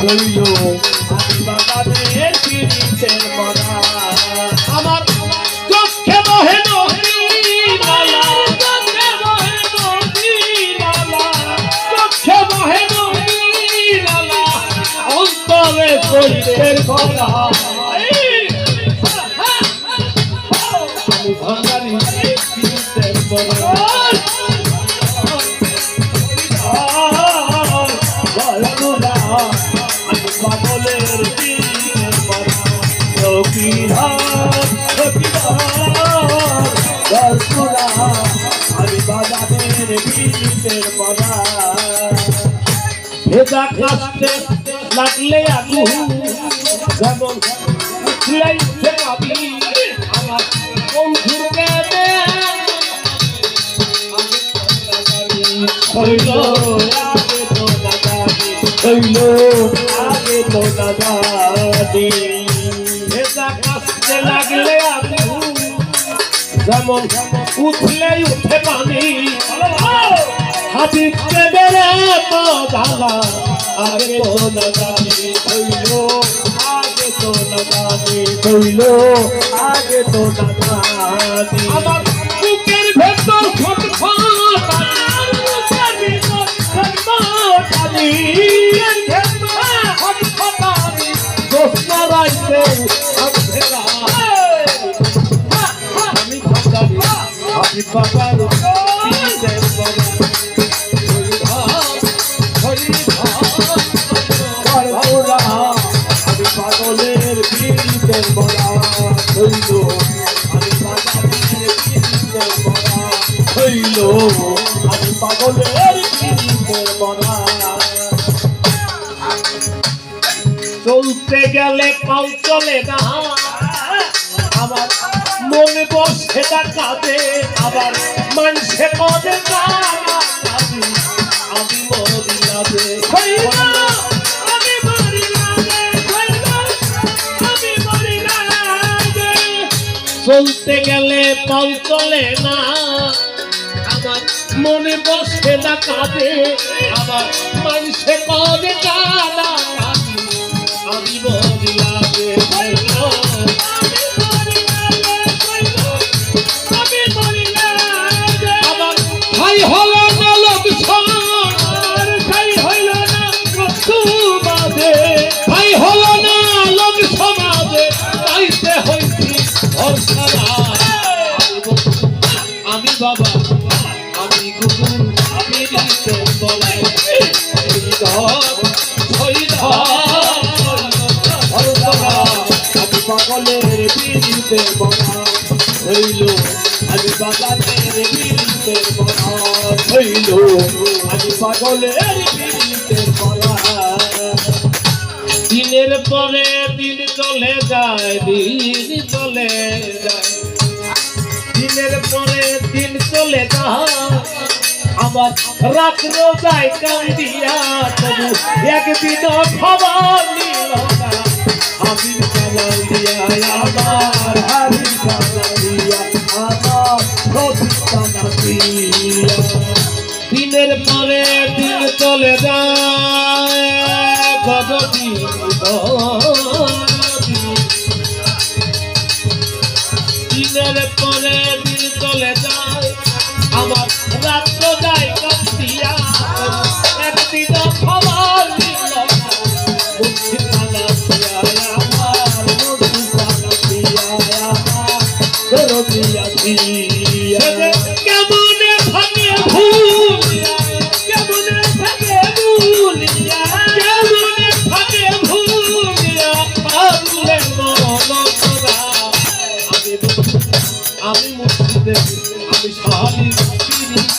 আমি বাবাদের পীড়িতের মরা আমার চোখে বহে চৈতের কথা আমি ভাঙারি পীড়িতের মরা আমি বাজারের পীড়িতের মরা ভেজা কাস্তে লাগলে আগু যেমন উঠলেই উঠে আমার বন্ধুর গেলে হইল আগে তো দাদাদি হইল কাস্তে লাগলে যেমন উঠলেই উঠে পানি। বেড়ে তো জ্বালা আগে তো না জানি হইল, আগে তো না জানি হইল, আগে তো না আমার বুকের ভেতর ফট ফট বুকের ভেতর ফট ফট বাবার পাগলের পীড়িতের বড়া হইল আমি চলতে গেলে পাও চলে না। আবার মনে বসে কাঁদে আবার মানুষে কাঁদি আমি মরি যাবে আমি চলতে গেলে পাও চলে না। আমার মনে বসে না কাঁদে আবার মানুষে কানা কাঁদি আমি পিড়িতে বলা হইল আমি আমি দিনের পরে দিন চলে যায়, দিন চলে যায়। দিনের পরে দিন চলে যায়, আবার রাত্র যায় কান্দিয়া তবু একদিন খবর নিল না। হাবিব কামালিয়া আমার পরে দিন চলে যায়। দিনের পরে দিন চলে যায়। আমার রাত্র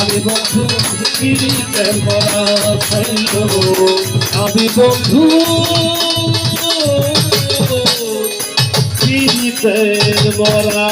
আমি বন্ধু কিরিতের মরা আমি বন্ধু কিরিতের মরা